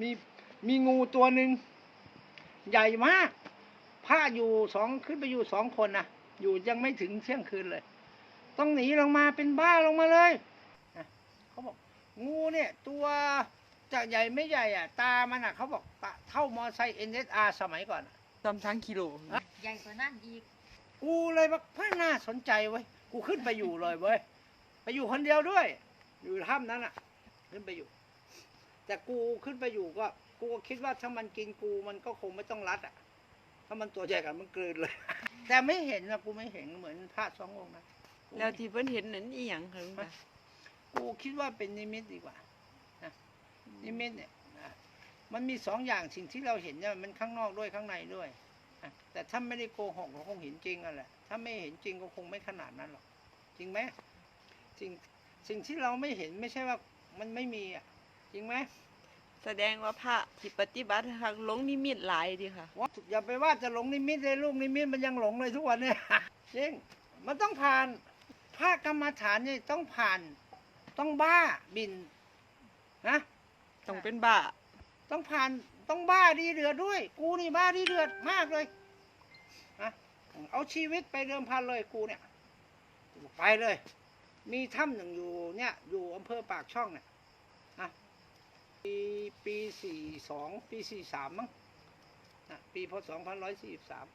มีมีงูตัวหนึ่งใหญ่มากผ้าอยู่สองขึ้นไปอยู่สองคนนะอยู่ยังไม่ถึงเที่ยงคืนเลย ต้องหนีลงมาเป็นบ้าลงมาเลยนะเขาบอก งูเนี่ย ตัวจะใหญ่ไม่ใหญ่อะ ตามันอะเขาบอกตาเท่ามอไซค์ NSR สมัยก่อนอะจำทั้งกิโลใหญ่กว่านั่นอีก กูเลยว่าพ่น่าสนใจเว้ยกูขึ้นไปอยู่เลยเว้ยไปอยู่คนเดียวด้วย อยู่ถ้ำนั้นอะ ขึ้นไปอยู่ แต่กูขึ้นไปอยู่ก็ กูก็คิดว่าถ้ามันกินกูมันก็คงไม่ต้องรัดอะ ถ้ามันตัวใหญ่กันมันกลืนเลย แต่ไม่เห็นนะกูไม่เห็นเหมือนพระสององค์นะแล้วที่เพิ่นเห็นนั้นอีหยังคะลุงตากูคิดว่าเป็นนิมิตดีกว่านะนิมิตเนี่ยนะมันมีสองอย่างสิ่งที่เราเห็นเนี่ยมันข้างนอกด้วยข้างในด้วยนะแต่ถ้าไม่ได้โกหกเราคงเห็นจริงอะแหละถ้าไม่เห็นจริงก็คงไม่ขนาดนั้นหรอก จริงไหมสิ่งสิ่งที่เราไม่เห็นไม่ใช่ว่ามันไม่มีอะ จริงไหมแสดงว่าพระที่ปฏิบัติทางลงนิมิตหลายดีค่ะว่าอย่าไปว่าจะหลงนิมิตเลยลูกนิมิตมันยังหลงเลยทุกวันเนี่ยจริงมันต้องผ่านพระกรรมฐานนี่ต้องผ่าน ต้องบ้าบินนะต้องเป็นบ้า ต้องผ่านต้องบ้าดีเดือดด้วย กูนี่บ้าดีเดือดมากเลยนะเอาชีวิตไปเดิมพันเลยกูเนี่ย ไปเลย มีถ้ำหนึ่งอยู่เนี่ย อยู่อำเภอปากช่องเนี่ยนะ ปีปีสี่สองปีสี่สามมั้งปีพศสองพันร้อยสี่สาม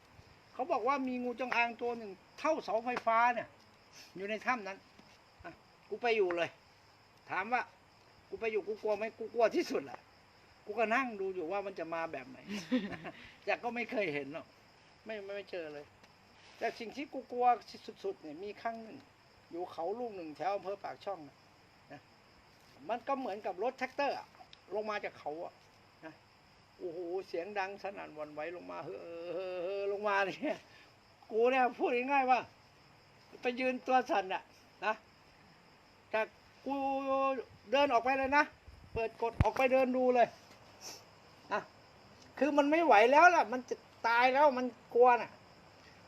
เขาบอกว่ามีงูจงอางตัวหนึ่งเท่าเสาไฟฟ้าเนี่ย อยู่ในถ้ำนั้นกูไปอยู่เลย ถามว่า กูไปอยู่กูกลัวไหมกูกลัวที่สุดแหละกูก็นั่งดูอยู่ว่ามันจะมาแบบไหนแต่ก็ไม่เคยเห็นหรอกไม่ไม่ไม่เจอเลย แต่สิ่งที่กูกลัวสุดๆเนี่ยมีครั้งหนึ่งอยู่เขาลูกหนึ่งแถวอำเภอปากช่องนะมันก็เหมือนกับรถแท็กเตอร์อะ ลงมาจากเขาอะนะโอ้โหเสียงดังสนั่นวันไหวลงมาเฮ้อเฮ้อเฮ้อลงมาเนี่ยกูเนี่ยพูดง่ายๆว่าไปยืนตัวสั่นอะนะแต่กูเดินออกไปเลยนะเปิดกดออกไปเดินดูเลยนะคือมันไม่ไหวแล้วล่ะ มันจะตายแล้วมันกลัวน่ะ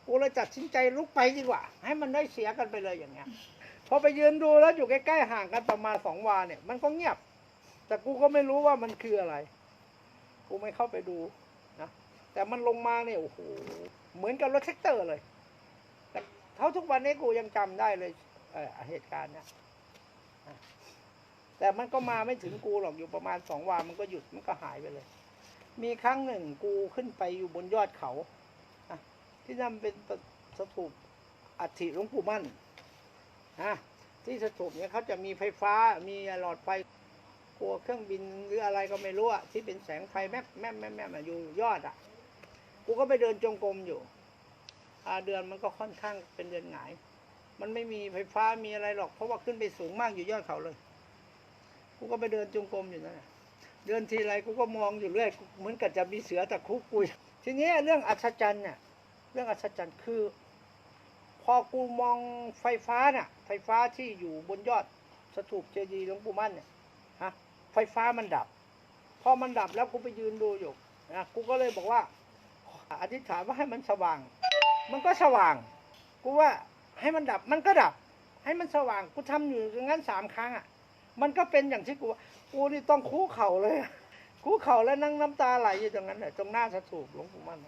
กูเลยตัดสินใจลุกไปดีกว่า ให้มันได้เสียกันไปเลยอย่างเงี้ยพอไปยืนดูแล้วอยู่ใกล้ๆห่างกันประมาณสองวาเนี่ย มันก็เงียบ แต่กูก็ไม่รู้ว่ามันคืออะไร กูไม่เข้าไปดูนะแต่มันลงมาเนี่ยโอ้โหเหมือนกับรถแท็กเตอร์เลย แต่เท่าทุกวันนี้กูยังจำได้เลยเอ่อเหตุการณ์เนี่ยอะแต่มันก็มาไม่ถึงกูหรอกอยู่ประมาณสองวามันก็หยุดมันก็หายไปเลย มีครั้งหนึ่งกูขึ้นไปอยู่บนยอดเขาที่นั่นเป็นสถูปอัฐิหลวงปู่มั่นนะที่สถูปเนี่ยเขาจะมีไฟฟ้ามีหลอดไฟ กลัวเครื่องบินหรืออะไรก็ไม่รู้อะที่เป็นแสงไฟแม่แม่แม่แม่อะอยู่ยอดอะกูก็ไปเดินจงกรมอยู่อาเดือนมันก็ค่อนข้างเป็นเดือนหงาย มันไม่มีไฟฟ้ามีอะไรหรอก เพราะว่าขึ้นไปสูงมากอยู่ยอดเขาเลย กูก็ไปเดินจงกรมอยู่นั่นน่ะเดินทีไรกูก็มองอยู่เรื่อยเหมือนกับจะมีเสือตะคุกกูทีนี้เรื่องอัศจรรย์เนี่ยเรื่องอัศจรรย์คือ พอกูมองไฟฟ้าน่ะ ไฟฟ้าที่อยู่บนยอดสถูปเจดีย์หลวงปู่มั่นเนี่ยฮะ ไฟฟ้ามันดับ พอมันดับแล้วกูไปยืนดูอยู่นะกูก็เลยบอกว่าอธิษฐานว่าให้มันสว่าง มันก็สว่าง กูว่าให้มันดับมันก็ดับ ให้มันสว่างกูทำอยู่อย่างนั้นสามครั้งอะ มันก็เป็นอย่างที่กูว่ากูนี่ต้องคู่เข่าเลยคู่เข่าแล้วนั่งน้ำตาไหลอยู่ตรงนั้นน่ะตรงหน้าสถูปหลวงปู่มั่น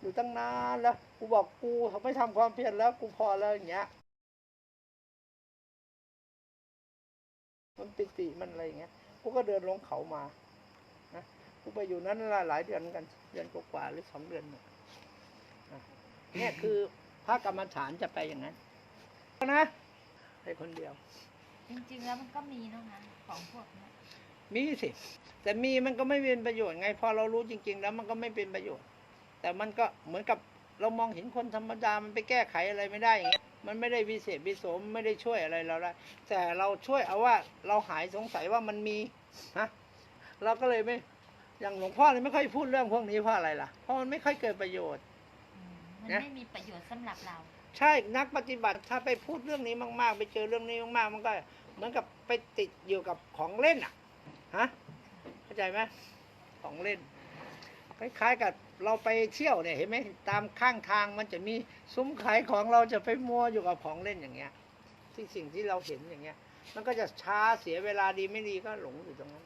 อยู่ตั้งนานแล้ว กูบอกกูไม่ทำความเพียรแล้วกูพอแล้วอย่างเงี้ยมันปิติมันอะไรอย่างเงี้ย กูก็เดินลงเขามานะกูไปอยู่นั้นหลายเดือนเหมือนกันเดือนกว่าๆหรือสองเดือนเนี่ยนะเนี่ยคือพระกรรมฐานจะไปอย่างนั้นนะไปคนเดียว จริงๆแล้วมันก็มีเนอะนะของพวกเนี้ยมีสิ แต่มีมันก็ไม่เป็นประโยชน์ไง พอเรารู้จริง ๆ แล้วมันก็ไม่เป็นประโยชน์ แต่มันก็เหมือนกับเรามองเห็นคนธรรมดามันไปแก้ไขอะไรไม่ได้อย่างเงี้ยมันไม่ได้วิเศษวิโสมไม่ได้ช่วยอะไรเราได้แต่เราช่วยเอาว่าเราหายสงสัยว่ามันมี ฮะเราก็เลยไม่อย่างหลวงพ่อเนี่ยไม่ค่อยพูดเรื่องพวกนี้เพราะอะไรล่ะ เพราะมันไม่ค่อยเกิดประโยชน์อืมมันนะไม่มีประโยชน์สำหรับเรา ใช่นักปฏิบัติถ้าไปพูดเรื่องนี้มาก ๆ ไปเจอเรื่องนี้มากๆมันก็เหมือนกับไปติดอยู่กับของเล่นอะฮะเข้าใจไหมของเล่นคล้ายๆกับเราไปเที่ยวเนี่ยเห็นไหมตามข้างทางมันจะมีซุ้มขายของเราจะไปมัวอยู่กับของเล่นอย่างเงี้ยที่สิ่งที่เราเห็นอย่างเงี้ย มันก็จะช้าเสียเวลาดีไม่ดีก็หลงอยู่ตรงนั้น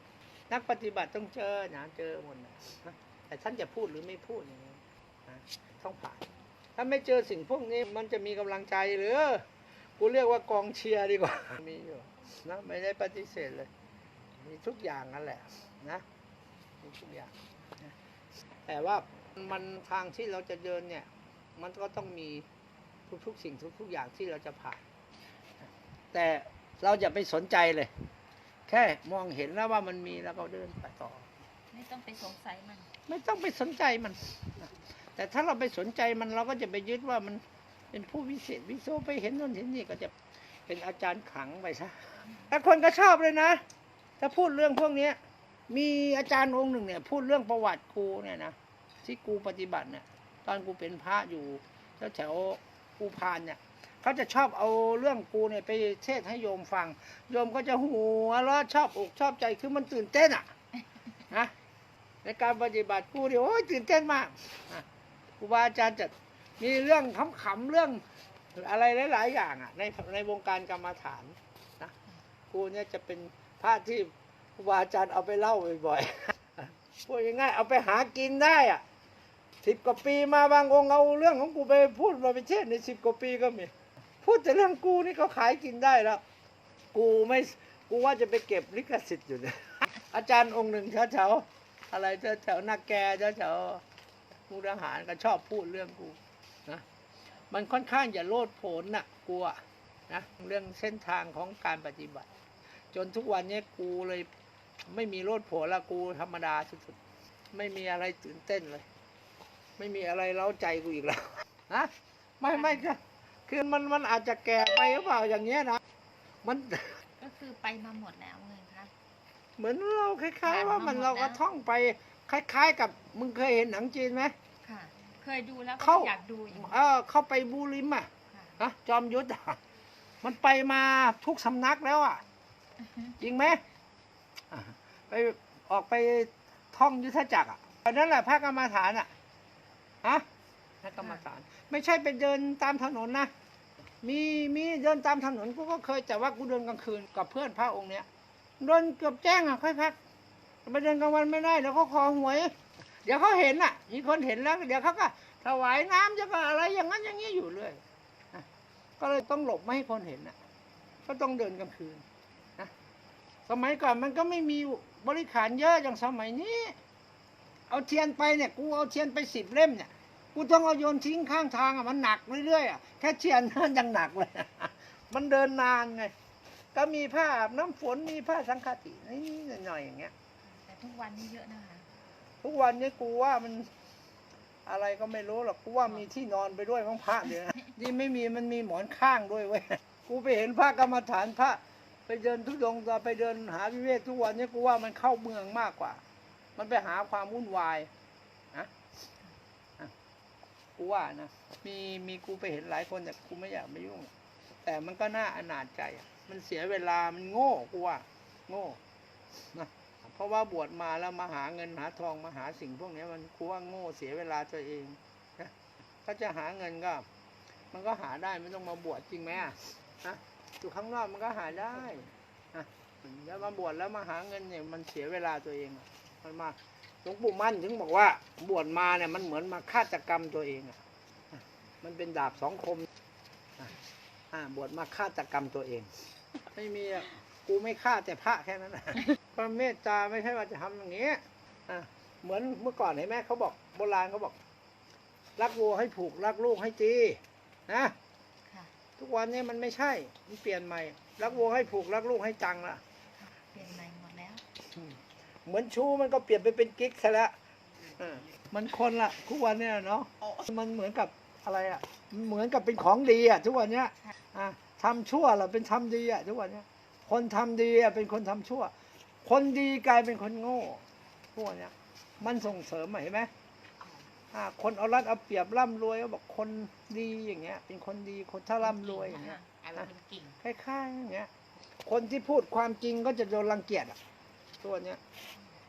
นักปฏิบัติต้องเจอนะเจอหมดนะแต่ท่านจะพูดหรือไม่พูดอย่างนี้นะต้องผ่าน ถ้าไม่เจอสิ่งพวกนี้มันจะมีกำลังใจหรือ กูเรียกว่ากองเชียร์ดีกว่า มีอยู่นะไม่ได้ปฏิเสธเลย มีทุกอย่างนั่นแหละนะมีทุกอย่างนะแต่ว่ามันทางที่เราจะเดินเนี่ย มันก็ต้องมีทุกๆสิ่งทุกๆอย่างที่เราจะผ่าน แต่ เราอย่าไปสนใจเลย แค่มองเห็นแล้วว่ามันมีแล้วก็เดินไปต่อ ไม่ต้องไปสงสัยมัน ไม่ต้องไปสนใจมันนะแต่ถ้าเราไปสนใจมันเราก็จะไปยึดว่ามันเป็นผู้วิเศษวิโสไปเห็นโน่นเห็นนี่ก็จะเป็นอาจารย์ขลังไปซะแต่คนก็ชอบเลยนะ ถ้าพูดเรื่องพวกเนี้ย มีอาจารย์องค์หนึ่งเนี่ย พูดเรื่องประวัติกูเนี่ยนะที่กูปฏิบัติเนี่ย ตอนกูเป็นพระอยู่แถวแถวๆภูพานเนี่ย เขาจะชอบเอาเรื่องกูเนี่ยไปเทศให้โยมฟัง โยมก็จะหัวเราะชอบอกชอบใจคือมันตื่นเต้นอะนะในการปฏิบัติกูเนี่ยโอ้ยตื่นเต้นมากครูบาอาจารย์จะมีเรื่องขำๆเรื่องอะไรหลาย ๆ อย่างอะในในวงการกรรมฐานนะกูเนี่ยจะเป็นพระที่ครูบาอาจารย์เอาไปเล่าบ่อยๆพูดง่ายๆเอาไปหากินได้อะสิบกว่าปีมาบางองค์เอาเรื่องของกูไปพูดมาไปเทศในสิบกว่าปีก็มี พูดแต่เรื่องกูนี่เขาขายกินได้แล้ว กูไม่กูว่าจะไปเก็บลิขสิทธิ์อยู่เนี่ยอาจารย์องค์หนึ่งแถวๆอะไรแถวๆนาแกแถวๆมุกดาหารก็ชอบพูดเรื่องกูนะมันค่อนข้างจะโลดโผนน่ะกูอะนะเรื่องเส้นทางของการปฏิบัติ จนทุกวันนี้กูเลยไม่มีโลดโผนละกูธรรมดาสุดๆไม่มีอะไรตื่นเต้นเลย ไม่มีอะไรเล้าใจกูอีกแล้วฮะไม่ไม่ก็ คือมันมันอาจจะแก่ไปหรือเปล่าอย่างเงี้ยนะ มัน ก็คือไปมาหมดแล้วไงคะเหมือนเราคล้าย ๆ ว่ามันผ่านมาหมดเราก็แล้วท่องไป คล้าย ๆ กับมึงเคยเห็นหนังจีนไหมค่ะ เคยดูแล้วก็เข้าอยากดูอยู่เออเข้าไปบูริมอะค่ะฮะจอมยุทธอะมันไปมาทุกสำนักแล้วอะอือฮึจริงไหมอะไปออกไปท่องยุทธจักรอะอันนั้นแหละพระกรรมฐานอะฮะพระกรรมฐาน ไม่ใช่ไปเดินตามถนนนะ มีมีเดินตามถนนกูก็เคยแต่ว่ากูเดินกลางคืนกับเพื่อนพระองค์เนี้ยเดินเกือบแจ้งอะค่อยพักไปเดินกลางวันไม่ได้เดี๋ยวเขาคอหวย เดี๋ยวเขาเห็นอะ มีคนเห็นแล้ว เดี๋ยวเขาก็ถวายน้ำจะก็อะไรอย่างนั้นอย่างนี้อยู่เรื่อยก็เลยต้องหลบไม่ให้คนเห็นอะ ก็ต้องเดินกลางคืนนะสมัยก่อนมันก็ไม่มีบริขารเยอะอย่างสมัยนี้ เอาเทียนไปเนี่ย กูเอาเทียนไปสิบเล่มเนี่ย กูต้องเอาโยนทิ้งข้างทางอะมันหนักเรื่อยๆอะแค่เทียนมันยังหนักเลย มันเดินนานไง ก็มีผ้าอาบน้ำฝนมีผ้าสังฆตินี่หน่อยๆอย่างเงี้ย แต่ทุกวันนี้เยอะนะคะ ทุกวันนี้กูว่ามันอะไรก็ไม่รู้หรอกกูว่ามีที่นอนไปด้วยของพระเดี๋ยวนะนี่ไม่มีมันมีหมอนข้างด้วยเว้ยกูไปเห็นพระกรรมฐานพระ ไปเดินทุดงค์ไปเดินหาวิเวกทุกวันนี้กูว่ามันเข้าเมืองมากกว่า มันไปหาความวุ่นวายนะอะ กูว่านะมีมีกูไปเห็นหลายคนแต่กูไม่อยากไปยุ่ง แต่มันก็น่าอนาจใจ มันเสียเวลามันโง่กูว่า โง่นะเพราะว่าบวชมาแล้วมาหาเงินหาทองมาหาสิ่งพวกนี้มันกูว่าโง่เสียเวลาตัวเองนะถ้าจะหาเงินก็ มันก็หาได้ไม่ต้องมาบวชจริงไหมอะนะอยู่ข้างนอกมันก็หาได้นะแล้วมาบวชแล้วมาหาเงินเนี่ยมันเสียเวลาตัวเองมันมาหลวงปู่มั่นถึงบอกว่าบวชมาเนี่ยมันเหมือนมาฆาตกรรมตัวเองอะ มันเป็นดาบสองคมอะอ่าบวชมาฆาตกรรมตัวเอง ไม่มีอะกูไม่ฆ่าแต่พระแค่นั้นนะความเมตตาไม่ใช่ว่าจะทำอย่างนี้อะเหมือนเมื่อก่อนเห็นไหมเขาบอกโบราณเขาบอก รักวัวให้ผูกรักลูกให้ตีนะค่ะทุกวันนี้มันไม่ใช่ มันเปลี่ยนใหม่ รักวัวให้ผูกรักลูกให้จังละเปลี่ยนใหม่หมดแล้วอืมเหมือนชูมันก็เปลี่ยนไปเป็นกิ๊กซะแล้วเออมันคนละทุกวันเนี่ยเนาะมันเหมือนกับ อะไรอะมันเหมือนกับเป็นของดีอะทุกวันเนี้ยอะทำชั่วเราเป็นทำดีอะทุกวันเนี้ยคนทำดีอะเป็นคนทำชั่ว คนดีกลายเป็นคนโง่ทุกวันเนี้ยมันส่งเสริมอะเห็นไหมอ่าคนเอารัดเอาเปรียบร่ำรวยก็บอกคนดีอย่างเงี้ย เป็นคนดีคนถ้าร่ำรวยอย่างเงี้ยอะไรเป็นกิ่งคล้ายๆอย่างเงี้ย คนที่พูดความจริงก็จะโดนรังเกียจอะตัวเนี้ย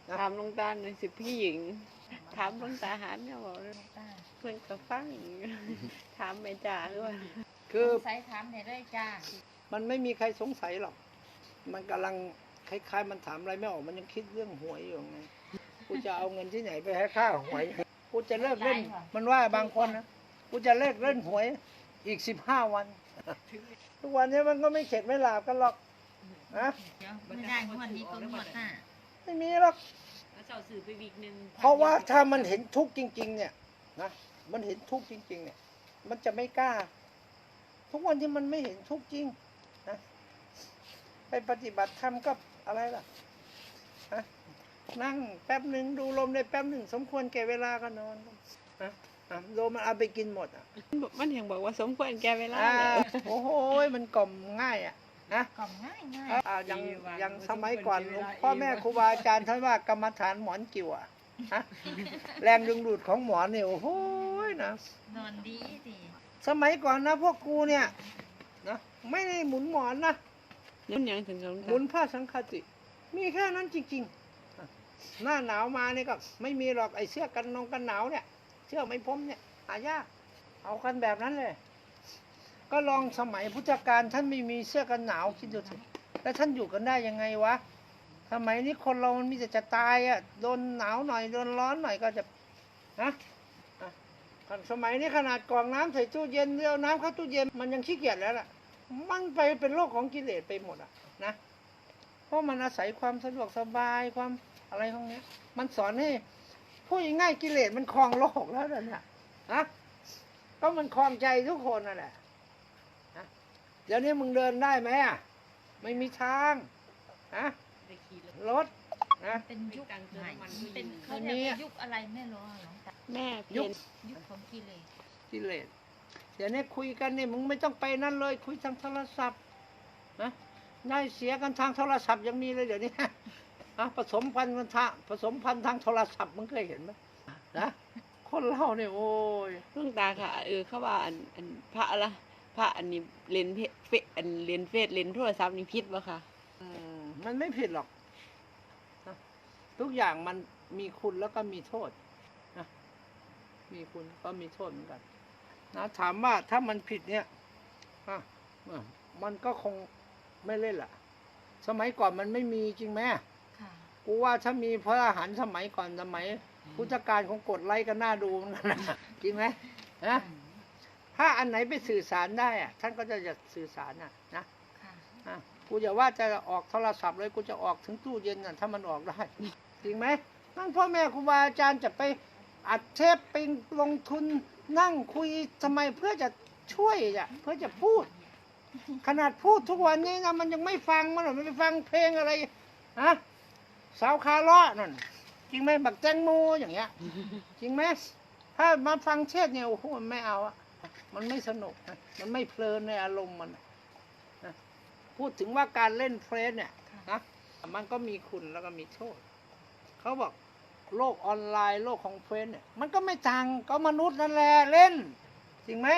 นะถามหลวงตาหน่อยสิพี่หญิง ถามหลวงตาหารเนี่ยบอกเลยป้าเพื่อนก็ฟังถามแม่จ่าด้วยคือสงสัยถามเนี่ยได้จ้ามันไม่มีใครสงสัยหรอก มันกำลังคล้ายๆ มันถามอะไรไม่ออกมันยังคิดเรื่องหวยอยู่ไงกูจะเอาเงินที่ไหนไปให้ค่าหวยกูจะเลิกเล่น มันว่าบางคนนะกูจะเลิกเล่นหวยอีกสิบห้าวัน ทุกวันนี้มันก็ไม่เข็ดไม่หลาบกันหรอกนะเดี๋ยวไม่ได้งวดนี้ก็งวดหน้าไม่มีหรอกแล้ว เจ้าสื่อไปวีกหนึ่งเพราะว่าถ้ามันเห็นทุกข์จริง ๆ เนี่ยนะมันเห็นทุกข์จริง ๆ เนี่ย มันจะไม่กล้า ทุกวันที่มันไม่เห็นทุกข์จริงนะไปปฏิบัติธรรมก็อะไรล่ะฮะนั่งแป๊บหนึ่งดูลมได้แป๊บหนึ่งสมควรแก่เวลาก็นอนนะอะลมมันเอาไปกินหมดอะมันยังบอกว่าสมควรแก่เวลาอ่าแล้วโอ้โหมันกล่อมง่ายอะ นะกล่อมง่ายง่ายอ่าอย่างอย่างสมัยก่อนหลวงพ่อแม่ครูบาอาจารย์ท่านว่ากรรมฐานหมอนกิ่วอะฮะแรงดึงดูดของหมอนเนี่ยโอ้โหนะนอนดีดีสมัยก่อนนะพวกกูเนี่ยนะไม่ได้หมุนหมอนนะมันยังถึงสงหมุนผ้าสังคติ มีแค่นั้นจริงๆอะหน้าหนาวมาเนี่ยก็ไม่มีหรอกไอ้เสื้อกันนงกันหนาวเนี่ย เสื้อไม่พรมเนี่ยหายากเอากันแบบนั้นเลย ก็ลองสมัยพุทธกาลท่านไม่มีเสื้อกันหนาวคิดดูสิแล้วท่านอยู่กันได้ยังไงวะสมัยนี้คนเรามันมีแต่จะตายอะโดนหนาวหน่อยโดนร้อนหน่อยก็จะนะสมัยนี้ขนาดกรองน้ำใส่ตู้เย็นเรียวน้ำเข้าตู้เย็นมันยังขี้เกียจแล้วล่ะ มันไปเป็นโรคของกิเลสไปหมดอะนะเพราะมันอาศัยความสะดวกสบายความอะไรของเนี้ยมันสอนให้พูดง่ายกิเลสมันครองโลกแล้วเดินี่ยนะก็มันครองใจทุกคนนั่นแหละ เดี๋ยวนี้มึงเดินได้ไหมอะ ไม่มีทางนะได้ขี่รถรถนะ เป็นยุคตังค์เติมใหม่น้ำมันเป็นก็เขาอยู่เรียกว่ายุคอะไรไม่รู้อะหลวงตาแม่ยุเพียคนยุคของกิเลสกิเลสเดี๋ยวนี้คุยกันเนี่ยมึงไม่ต้องไปนั่นเลย คุยทางโทรศัพท์นะได้เสียกันทางโทรศัพท์ยังมีเลยเดี๋ยวนี้อะผสมพันธุ์กันทางผสมพันธุ์ทางโทรศัพท์มึงเคยเห็นไหมนะคนเราเนี่ยโอ้ยลุงตาค่ะเออเขาว่าอันอันพระละ พระอันนี้เล่นเพเฟอันเล่นเฟซเล่นโทรศัพท์นี่ผิดบ่ค่ะอืมมันไม่ผิดหรอกนะทุกอย่างมันมีคุณแล้วก็มีโทษนะมีคุณก็มีโทษเหมือนกัน นะถามว่าถ้ามันผิดเนี่ยอะอะมันก็คงไม่เล่นละสมัยก่อนมันไม่มีจริงไหมค่ะ กูว่าถ้ามีพระอาหารสมัยก่อนสมัย พุทธกาลคงกดไลค์กันหน้าดูเหมือนกันนะจริงไหมนะ ถ้าอันไหนไปสื่อสารได้อะท่านก็จะจะสื่อสารนะนะค่ะอะกูจะว่าจะออกโทรศัพท์เลยกูจะออกถึงตู้เย็นน่ะถ้ามันออกได้ จริงไหมนั่นพ่อแม่ครูบาอาจารย์จะไปอัดเทปไปลงทุนนั่งคุยทำไมเพื่อจะช่วยอะเพื่อจะพูด ขนาดพูดทุกวันนี้นะมันยังไม่ฟังมันหรอกมันไปฟังเพลงอะไรฮะสาวคาร์ลอนั่นจริงไหมบักแตงโมอย่างเงี้ย จริงไหมถ้ามาฟังเทศน์เนี่ยโอ้โหมันไม่เอาอะ มันไม่สนุกนะมันไม่เพลินในอารมณ์มันนะนะพูดถึงว่าการเล่นเฟซเนี่ยนะมันก็มีคุณแล้วก็มีโทษเขาบอกโลกออนไลน์โลกของเฟซเนี่ยมันก็ไม่ต่างก็มนุษย์นั่นแหละเล่น จริงไหม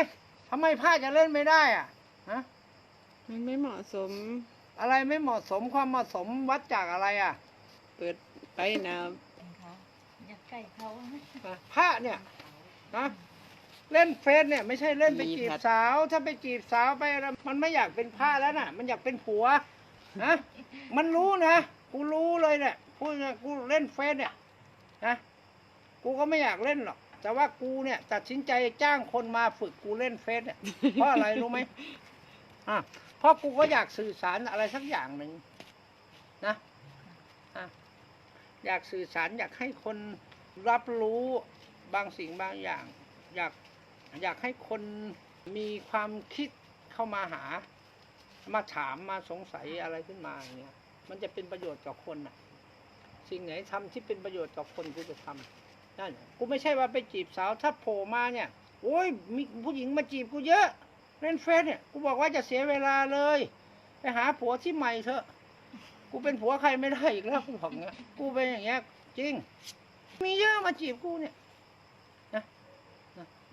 ทำไมพระจะเล่นไม่ได้อะฮะมันไม่เหมาะสม อะไรไม่เหมาะสมความเหมาะสมวัดจากอะไรอะ เปิดไปนะเป็นเขาอยากใกล้เขานะอะพระเนี่ยนะ เล่นเฟซเนี่ยไม่ใช่เล่นไปจีบสาว ถ้าไปจีบสาวไปอะไรมันไม่อยากเป็นพระแล้วน่ะ มันอยากเป็นผัวนะมันรู้นะกูรู้เลยเนี่ยพูดเนี่ยกูเล่นเฟซเนี่ยนะกูก็ไม่อยากเล่นหรอกแต่ว่ากูเนี่ยตัดสินใจจ้างคนมาฝึกกูเล่นเฟซเนี่ยเพราะอะไรรู้ไหมอะเพราะกูก็อยากสื่อสารอะไรสักอย่างหนึ่งนะอะอยากสื่อสารอยากให้คนรับรู้บางสิ่งบางอย่าง อยาก อยากให้คนมีความคิดเข้ามาหา มาถามมาสงสัยอะไรขึ้นมาอย่างเงี้ย มันจะเป็นประโยชน์กับคนน่ะ สิ่งไหนทำที่เป็นประโยชน์กับคนกูจะทำนั่นกูไม่ใช่ว่าไปจีบสาวถ้าโผล่มาเนี่ย โอ้ยมีผู้หญิงมาจีบกูเยอะเล่นเฟซเนี่ยกูบอกว่าจะเสียเวลาเลย ไปหาผัวที่ใหม่เถอะ กูเป็นผัวใครไม่ได้อีกแล้วกูบอกเงี้ยกูเป็นอย่างเงี้ยจริง มีเยอะมาจีบกูเนี่ย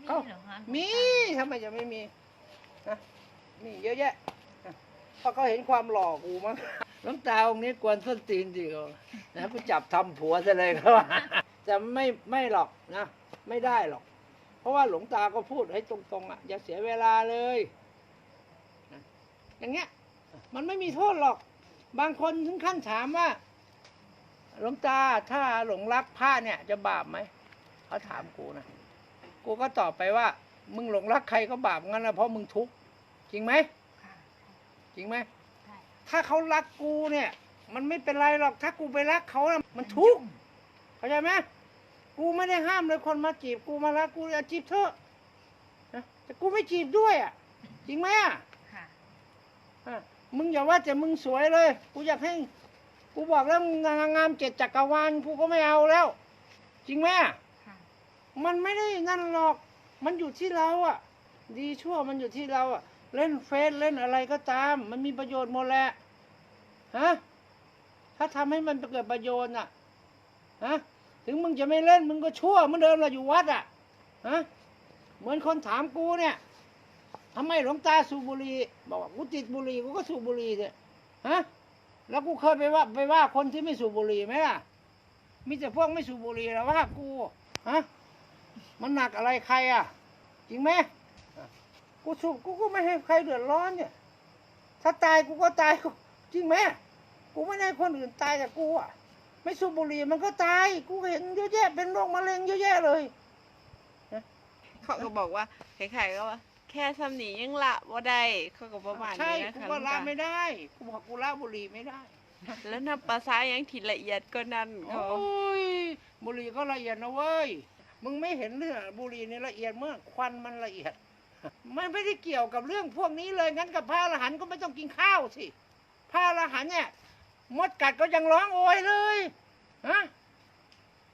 เอ้าเหรอคะมีทำไมจะไม่มีนะมีเยอะแยะนะเพราะเขาเห็นความหล่อกูมั้งน้ำตาองค์นี้กวนส้นตีนดีกว่านะกูจับทำผัวซะเลยเขาว่าจะไม่ไม่หรอกนะ ไม่ได้หรอก เพราะว่าหลวงตาก็พูดให้ตรงๆอะอย่าเสียเวลาเลยนะอย่างเงี้ย มันไม่มีโทษหรอก บางคนถึงขั้นถามว่าหลวงตาถ้าหลงรักพระเนี่ยจะบาปไหมเขาถามกูนะ กูก็ตอบไปว่า มึงหลงรักใครก็บาปงั้นนะเพราะมึงทุกข์จริงไหมค่ะจริงไหมใช่ถ้าเขารักกูเนี่ย มันไม่เป็นไรหรอกถ้ากูไปรักเขาน่ะมันทุกข์เข้าใจไหมกูไม่ได้ห้ามเลยคนมาจีบกูมารักกูอย่าจีบเถอะนะแต่กูไม่จีบด้วยอะ จริงไหมอะค่ะอะมึงอย่าว่าแต่มึงสวยเลย กูอยากให้ กูบอกแล้วมึงนางงามเจ็ดจักรวาลกูก็ไม่เอาแล้ว จริงไหมอะค่ะ มันไม่ได้นั่นหรอก มันอยู่ที่เราอะดีชั่วมันอยู่ที่เราอะเล่นเฟซเล่นอะไรก็ตาม มันมีประโยชน์หมดแหละฮะถ้าทำให้มันเกิดประโยชน์อะฮะถึงมึงจะไม่เล่นมึงก็ชั่วเหมือนเดิมเราอยู่วัดอะฮะเหมือนคนถามกูเนี่ยทำไมหลวงตาสูบบุหรี่บอกว่ากูติดบุหรี่กูก็สูบบุหรี่เนี่ยฮะแล้วกูเคยไปว่าไปว่าคนที่ไม่สูบบุหรี่ไหมล่ะ มีแต่พวกไม่สูบบุหรี่แล้วว่ากูฮะ มันหนักอะไรใครอะ จริงไหมอะกูสูบกูก็ไม่ให้ใครเดือดร้อนเนี่ย ถ้าตายกูก็ตายกูจริงไหมกูไม่ได้ให้คนอื่นตายแต่กูอะ ไม่สูบบุหรี่มันก็ตาย กูเห็นเยอะแยะเป็นโรคมะเร็งเยอะแยะเลยเขาก็บอกว่าคล้ายๆก็ว่าแค่ซ้ำนี้ยังละว่าได้เขาก็ประมาณใช่นี้นะกูคะก็หลวงละตาไม่ได้กูบอกกูละบุหรี่ไม่ได้ แล้วนับภาษายังที่ละเอียดก็นั่นโอเขา้ยบุหรี่ก็ละเอียดนะเว้ย มึงไม่เห็นเรื่องบุหรี่นี่ละเอียดเมื่อควันมันละเอียด มันไม่ได้เกี่ยวกับเรื่องพวกนี้เลยงั้นกับพระอรหันต์ก็ไม่ต้องกินข้าวสิพระอรหันต์เนี่ยมดกัดก็ยังร้องโอยเลยฮะ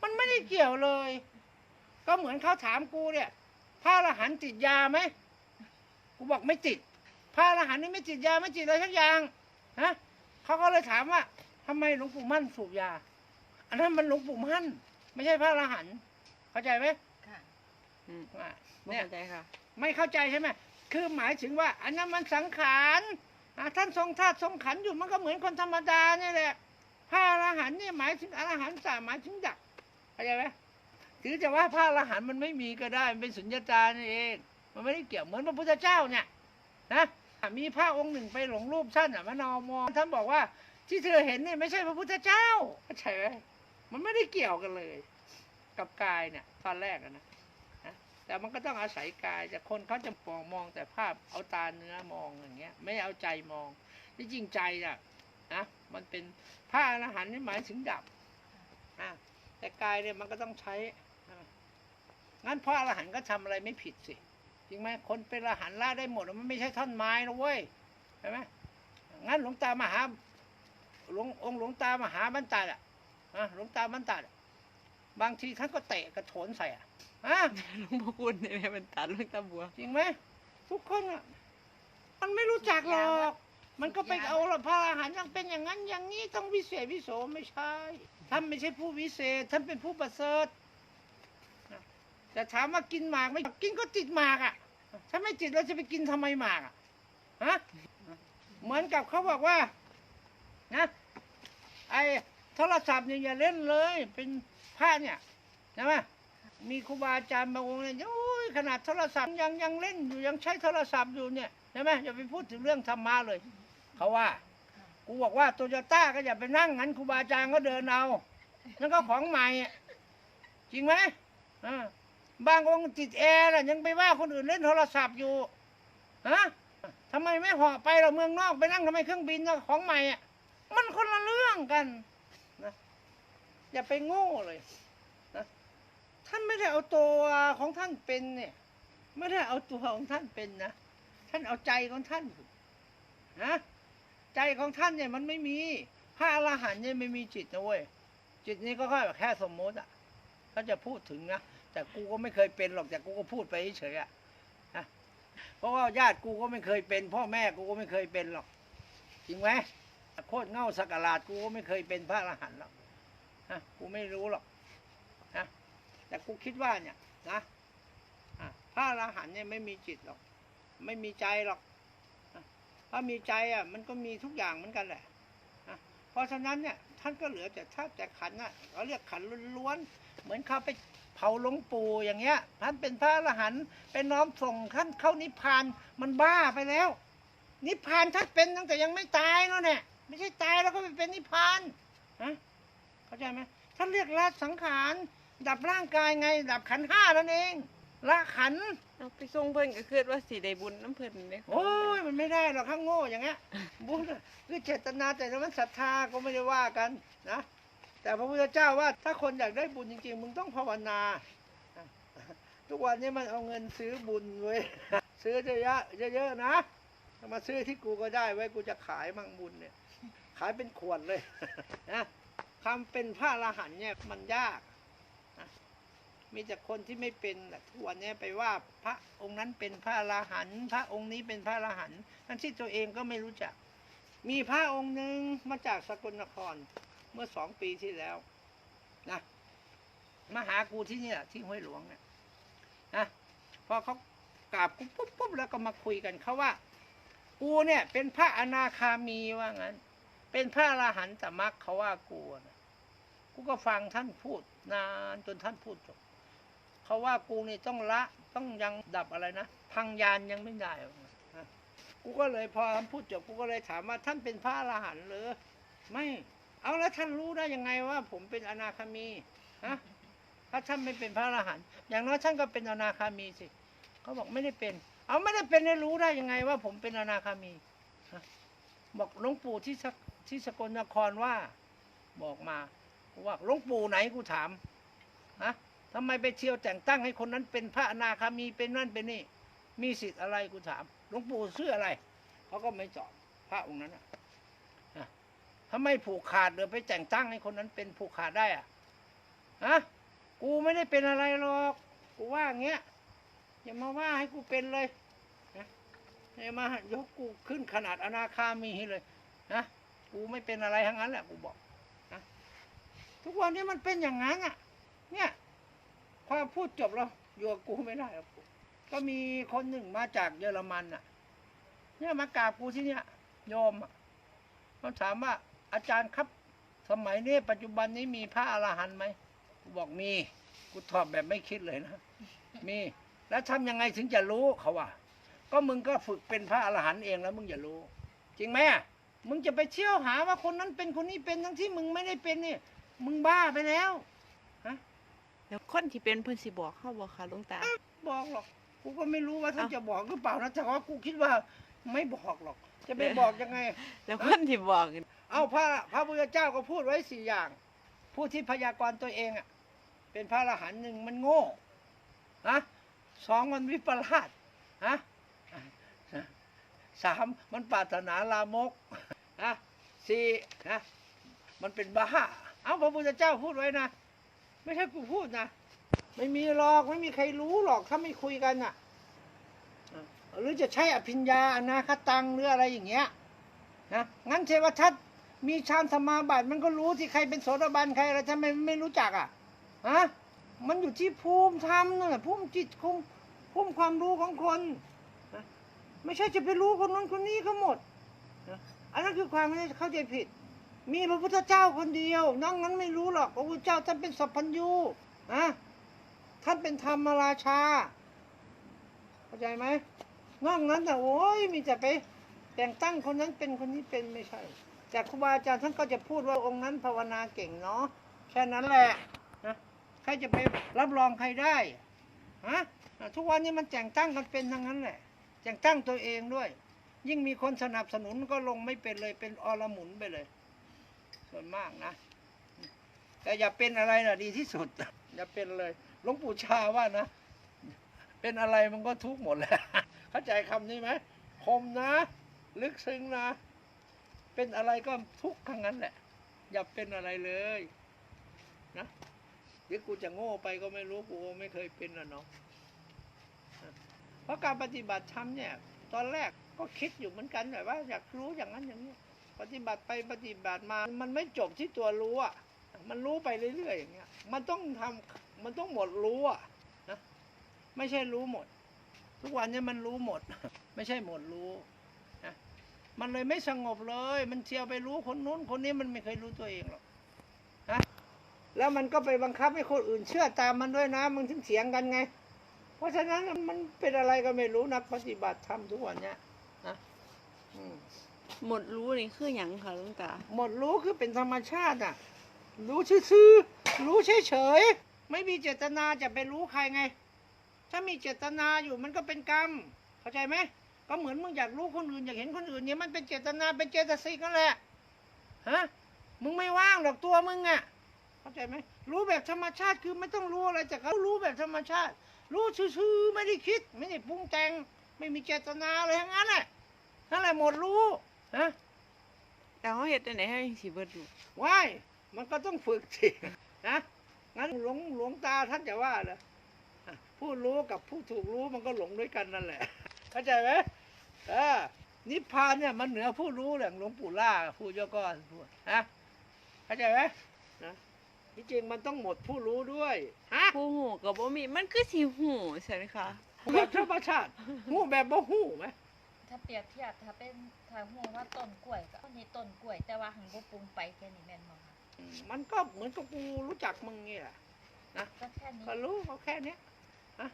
มันไม่ได้เกี่ยวเลย ก็เหมือนเขาถามกูเนี่ยพระอรหันต์ติดยาไหมกูบอกไม่ติดพระอรหันต์นี่ไม่ติดยาไม่ติดอะไรทั้งอย่างฮะเขาก็เลยถามว่าทำไมหลวงปู่มั่นสูบยา อันนั้นมันหลวงปู่มั่น ไม่ใช่พระอรหันต์ เข้าใจไหมค่ะอืมอะไม่เนี่ย เข้าใจค่ะ ไม่เข้าใจใช่ไหม คือหมายถึงว่า อันนั้นมันสังขารอะท่านทรงธาตุทรงขันธ์อยู่มันก็เหมือนคนธรรมดานี่แหละ พระอรหันต์เนี่ยหมายถึงอรหันต์สามหมายถึงดับเข้าใจไหมถือจะว่าพระอรหันต์มันไม่มีก็ได้ มันเป็นสุญญตานี่เอง มันไม่ได้เกี่ยวเหมือนพระพุทธเจ้าเนี่ยนะมีพระองค์หนึ่งไปหลงรูปท่านอะมานอมองท่านบอกว่าที่เธอเห็นเนี่ยไม่ใช่พระพุทธเจ้าเข้าใจไหมมันไม่ได้เกี่ยวกันเลย กับกายเนี่ยตอนแรกนะนะแต่มันก็ต้องอาศัยกายแต่คนเขาจะมองมองแต่ภาพเอาตาเนื้อมองอย่างเงี้ย ไม่เอาใจมองที่จริงใจอะนะมันเป็นพระอรหันต์นี่หมายถึงดับอะแต่กายเนี่ยมันก็ต้องใช้งั้นพระอรหันต์ก็ทำอะไรไม่ผิดสิจริงไหมคนเป็นอรหันต์ละได้หมดมันไม่ใช่ท่อนไม้นะเว้ยใช่ไหมงั้นหลวงตามหาหลวงองค์หลวงตามหาบรรตัดอะอะหลวงตาบรรตัดอะ บางทีท่านก็เตะกระโถนใส่อะอะหลวงพ่อคุณเนี่ยมันตัดหลวงตาบัว จริงไหมทุกคนอะมันไม่รู้จักหรอก มันก็ไปเอาละพระอรหันต์ยังเป็นอย่างนั้นอย่างนี้ต้องวิเศษวิโสไม่ใช่ ท่านไม่ใช่ผู้วิเศษท่านเป็นผู้ประเสริฐนะแต่ถามว่ากินหมากไหม่กินก็ติดหมากอะ ถ้าไม่ติดเราจะไปกินทำไมหมากอะฮะเหมือนกับเขาบอกว่านะไอ้โทรศัพท์เนี่ยอย่าเล่นเลย เป็น พระเนี่ยใช่ไหมมีครูบาอาจารย์บางองค์เนี่ยโอ้ยขนาดโทรศัพท์ยังยังเล่นอยู่ยังใช้โทรศัพท์อยู่เนี่ยใช่ไหมอย่าไปพูดถึงเรื่องธรรมะเลยเขาว่ากูบอกว่าโตโยต้าก็อย่าไปนั่งงั้นครูบาอาจารย์ก็เดินเอานั่นก็ของใหม่อะจริงไหมอ่าบางองค์ติดแอร์น่ะยังไปว่าคนอื่นเล่นโทรศัพท์อยู่ฮะทำไมไม่หาะไปเราเมืองนอกไปนั่งทำไมเครื่องบินน่ะของใหม่อะมันคนละเรื่องกัน อย่าไปโง่เลยนะท่านไม่ได้เอาตัวของท่านเป็นเนี่ย ไม่ได้เอาตัวของท่านเป็นนะท่านเอาใจของท่านนะใจของท่านเนี่ยมันไม่มีพระอรหันต์เนี่ยไม่มีจิตนะเว้ยจิตนี้ก็แค่แค่สมมติอะเขาจะพูดถึงนะแต่กูก็ไม่เคยเป็นหรอกแต่กูก็พูดไปเฉยอะนะเพราะว่าญาติกูก็ไม่เคยเป็น พ่อแม่กูก็ไม่เคยเป็นหรอกจริงไหมโคตรเง่าสักการาดกูก็ไม่เคยเป็นพระอรหันต์หรอก นะกูไม่รู้หรอกนะแต่กูคิดว่าเนี่ยนะพระอรหันต์เนี่ยไม่มีจิตหรอก ไม่มีใจหรอกถ้ามีใจอะ มันก็มีทุกอย่างเหมือนกันแหละเพราะฉะนั้นเนี่ย ท่านก็เหลือแต่ถ้าแต่ขันอะเราเรียกขันล้วนๆเหมือนเขาไปเผาหลวงปู่อย่างเงี้ย ท่านเป็นพระอรหันต์เป็นน้อมส่งท่านเข้านิพพานมันบ้าไปแล้ว นิพพานท่านเป็นตั้งแต่ยังไม่ตายแล้วเนี่ยไม่ใช่ตายแล้วก็ไปเป็นนิพพานฮะ เข้าใจไหมท่านเรียกละสังขาร ดับร่างกายไง ดับขันธ์ห้านั่นเองละขันธ์เอาไปส่งเพิ่นก็คิดว่าสิได้บุญน้ำเพิ่นเด้โอ้ยมันไม่ได้หรอกข้างโง่อย่างเงี้ยบุญอะคือเจตนาแต่ถ้ามันศรัทธาก็ไม่ได้ว่ากันนะแต่พระพุทธเจ้าว่าถ้าคนอยากได้บุญจริงๆ มึงต้องภาวนา ทุกวันนี้มันเอาเงินซื้อบุญเว้ยซื้อเยอะๆเยอะๆนะถ้ามาซื้อที่กูก็ได้ไว้กูจะขายมั่งบุญเนี่ย ขายเป็นขวดเลยนะ คำเป็นพระอรหันต์เนี่ยมันยากนะมีแต่คนที่ไม่เป็นน่ะทุกวันนี้ไปว่าพระองค์นั้นเป็นพระอรหันต์พระองค์นี้เป็นพระอรหันต์ทั้งที่ตัวเองก็ไม่รู้จัก มีพระองค์หนึ่งมาจากสกลนครเมื่อสองปีที่แล้วนะมาหากูที่เนี่ยที่ห้วยหลวงเนี่ยนะพอเขากราบกูปุ๊บปุ๊บแล้วก็มาคุยกันเขาว่า กูเนี่ยเป็นพระอนาคามีว่างั้น เป็นพระอรหันตมรรคเขาว่ากูนะกูก็ฟังท่านพูดนานจนท่านพูดจบเขาว่ากูนี่ต้องละต้องยังดับอะไรนะพังยานยังไม่ได้ว่กูก็เลยพอท่านพูดจบกูก็เลยถามว่าท่านเป็นพระอรหันต์หรือ ไม่เอาแล้วท่านรู้ได้ยังไงว่า ผมเป็นอนาคามีฮะถ้าท่านไม่เป็นพระอรหันต์อย่างน้อยท่านก็เป็นอนาคามีสิเขาบอกไม่ได้เป็น เอาไม่ได้เป็นได้รู้ได้ยังไงว่า ผมเป็นอนาคามีบอกหลวงปู่ที่สัก ที่สกลนครว่าบอกมาว่าหลวงปู่ไหนกูถามฮะทำไมไปเที่ยวแต่งตั้งให้คนนั้นเป็นพระอนาคามีเป็นนั่นเป็นนี่ มีสิทธิ์อะไรกูถามหลวงปู่ชื่ออะไรเขาก็ไม่ตอบพระองค์นั้นน่ะทำไมผูกขาดเดี๋ยวไปแต่งตั้งให้คนนั้นเป็นผูกขาดได้อะฮะกูไม่ได้เป็นอะไรหรอก กูว่าเงี้ยอย่ามาว่าให้กูเป็นเลยนะอย่ามายกกูขึ้นขนาดอนาคามีเลยนะ กูไม่เป็นอะไรทั้งนั้นแหละกูบอกนะทุกวันนี้มันเป็นอย่างนั้นอะ เนี่ยพอพูดจบแล้วอยู่กับกูไม่ได้หรอกกูก็มีคนหนึ่งมาจากเยอรมันอะ เนี่ยมากราบกูที่เนี่ยโยมอะมันถามว่าอาจารย์ครับ สมัยนี้ปัจจุบันนี้มีพระอรหันต์ไหมกูบอกมี กูตอบแบบไม่คิดเลยนะ มี แล้วทำยังไงถึงจะรู้เขาว่า ก็มึงก็ฝึกเป็นพระอรหันต์เองแล้วมึงอย่ารู้ จริงไหมอะ มึงจะไปเที่ยวหาว่าคนนั้นเป็นคนนี้เป็นทั้งที่มึงไม่ได้เป็นนี่มึงบ้าไปแล้วแล้วคนที่เป็นเพิ่นสิบอกเฮาบ่คะหลวงตา บอกหรอกกูก็ไม่รู้ว่าท่านเอ้า จะบอกหรือเปล่านะแต่ว่ากูคิดว่าไม่บอกหรอก จะไปบอกยังไง แล้วคนที่บอกเอาพระพระพุทธเจ้าก็พูดไว้สี่อย่าง ผู้ที่พยากรณ์ตัวเองอะ เป็นพระอรหันต์หนึ่งมันโง่นะสองมันวิปลาสนะ สามมันปรารถนาลามกนะสี่นะมันเป็นบ้า เอาพระพุทธเจ้าพูดไว้นะ ไม่ใช่กูพูดนะ ไม่มีหรอกไม่มีใครรู้หรอกถ้าไม่คุยกันอะอะ หรือจะใช้อภิญญาอนาคตังหรืออะไรอย่างเงี้ยนะงั้นเทวทัตมีฌานสมาบัติมันก็รู้ที่ใครเป็นโสดาบันใครอะไรทำไมไม่รู้จักอะฮะมันอยู่ที่ภูมิธรรมนั่นแหละภูมิจิตภูมิภูมิความรู้ของคน ไม่ใช่จะไปรู้คนนั้นคนนี้เขาหมดนะอันนั้นคือความเข้าใจผิด มีพระพุทธเจ้าคนเดียวน้องนั้นไม่รู้หรอกพระพุทธเจ้าท่านเป็นสัพพัญญูนะท่านเป็นธรรมราชาเข้าใจไหมนอกนั้นแต่ะโอ้ยมีแต่ไปแต่งตั้งคนนั้นเป็นคนนี้เป็นไม่ใช่แต่ครูบาอาจารย์ท่านก็จะพูดว่าองค์นั้นภาวนาเก่งเนาะแค่นั้นแหละนะใครจะไปรับรองใครได้ฮะอะทุกวันนี้มันแต่งตั้งกันเป็นทั้งนั้นแหละ แต่งตั้งตัวเองด้วย ยิ่งมีคนสนับสนุนก็ลงไม่เป็นเลยเป็นอรหมุนไปเลย ส่วนมากนะ แต่อย่าเป็นอะไรนะดีที่สุด อย่าเป็นเลยหลวงปู่ชาว่านะ เป็นอะไรมันก็ทุกข์หมดแหละเข้าใจคำนี้ไหมคมนะ ลึกซึ้งนะ เป็นอะไรก็ทุกข์ทั้งนั้นแหละ อย่าเป็นอะไรเลยนะเดี๋ยวกูจะโง่ไปก็ไม่รู้กูไม่เคยเป็นอะเนาะ ราะการปฏิบัติธรรมเนี่ย ตอนแรกก็คิดอยู่เหมือนกันแบบว่า อยากรู้อย่างนั้นอย่างนี้ ปฏิบัติไปปฏิบัติมา มันไม่จบที่ตัวรู้อะมันรู้ไปเรื่อยๆอย่างเงี้ย มันต้องทำมันต้องหมดรู้อะนะไม่ใช่รู้หมด ทุกวันนี้มันรู้หมด ไม่ใช่หมดรู้นะมันเลยไม่สงบเลย มันเที่ยวไปรู้คนนู้นคนนี้มันไม่เคยรู้ตัวเองหรอกนะแล้วมันก็ไปบังคับให้คนอื่นเชื่อตามมันด้วยนะมันถึงเถียงกันไง เพราะฉะนั้นมันเป็นอะไรก็ไม่รู้นักปฏิบัติธรรมทุกวันเนี้ยนะอืมหมดรู้นี่คือหยังค่ะหลุงตา หมดรู้คือเป็นธรรมชาติอะ รู้ซื่อๆรู้เฉยๆไม่มีเจตนาจะไปรู้ใครไง ถ้ามีเจตนาอยู่มันก็เป็นกรรม เข้าใจไหมก็เหมือนมึงอยากรู้คนอื่นอยากเห็นคนอื่นเนี่ยมันเป็นเจตนาเป็นเจตสิกนั่นแหละฮะมึงไม่ว่างหรอกตัวมึงอะ เข้าใจไหมรู้แบบธรรมชาติคือไม่ต้องรู้อะไรจากเขารู้แบบธรรมชาติ รู้ซื่อๆไม่ได้คิด ไม่ได้ปรุงแต่ง ไม่มีเจตนาอะไรทั้งนั้นแหละนั่นแหละหมดรู้ฮะแต่เขาเฮ็ดจังไดให้สิเบิดรู้ว้ายมันก็ต้องฝึกสินะงั้นหลวงหลวงตาท่านจะว่าเหรออะผู้รู้กับผู้ถูกรู้มันก็หลงด้วยกันนั่นแหละเข้าใจไหมเออนิพพานเนี่ยมันเหนือผู้รู้แหล่งหลวงปู่ล่าผู้เจ้าก้อนพูดฮะเข้าใจไหมนะ ที่จริงมันต้องหมดผู้รู้ด้วยฮะผู้หูก็บ่มีมันคือสิหูใช่ไหมคะแบบธรรมชาติหูแบบบ่หูไหมถ้าเปรียบเทียบถ้าเป็นถ้าหูว่าต้นกล้วยก็อันนี้ต้นกล้วย แต่ว่าหังบ่ปรุงไปแค่นี้แม่นบ่คะอืมมันก็เหมือนกับกูรู้จักมึงนี่แหละก็แค่นี้ก็รู้ก็แค่เนี้ยฮะ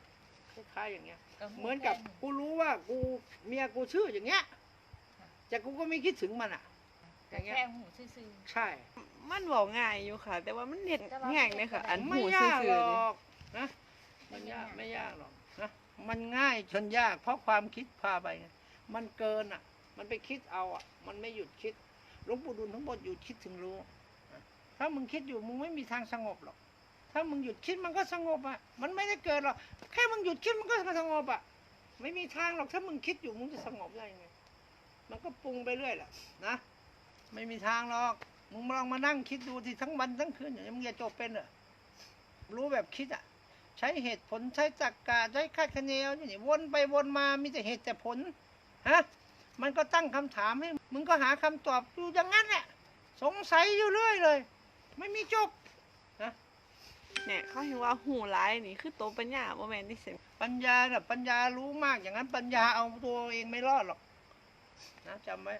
คล้ายๆอย่างเงี้ยก็เหมือนกับแค่กูรู้ว่ากูเมียกูชื่ออย่างเงี้ยค่ะแต่กูก็ไม่คิดถึงมันอะอย่างเงี้ยแค่หูซื่อใช่ มันบอกง่ายอยู่ค่ะ แต่ว่ามันเฮ็ดแต่ว่าง่ายเลยค่ะ อันไม่หูยาซื่กอหรๆนี่อกนะมันยากไม่ยากหรอกนะมันง่ายจนยาก เพราะความคิดพาไปไงมันเกินอะ มันไปคิดเอาอะ มันไม่หยุดคิดหลวงปู่ดุลทั้งหมดหยุดคิดถึงรู้นะถ้ามึงคิดอยู่มึงไม่มีทางสงบหรอก ถ้ามึงหยุดคิดมันก็สงบอะ มันไม่ได้เกิดหรอกแค่มึงหยุดคิดมันก็สงบอะ ไม่มีทางหรอกถ้ามึงคิดอยู่มึงจะสงบได้ยังไง มันก็ปรุงไปเรื่อยแหละนะ ไม่มีทางหรอก มึงลองมานั่งคิดดูที่ทั้งวันทั้งคืนอย่างนี้มึงจะจบเป็นเหรอรู้แบบคิดอะ ใช้เหตุผลใช้ตรรกะใช้คาดคะเนเอาอย่างนี้วนไปวนมามีแต่เหตุแต่ผลฮะมันก็ตั้งคำถามให้ มึงก็หาคำตอบอยู่อย่างนั้นแหละสงสัยอยู่เรื่อยเลย ไม่มีจบเนี่ยเขาเห็นว่าหูร้ายนี่คือโตปัญญาบ่แม่นที่เสียปัญญาน่ะปัญญารู้มากอย่างนั้นปัญญาเอาตัวเองไม่รอดหรอกนะจำไว้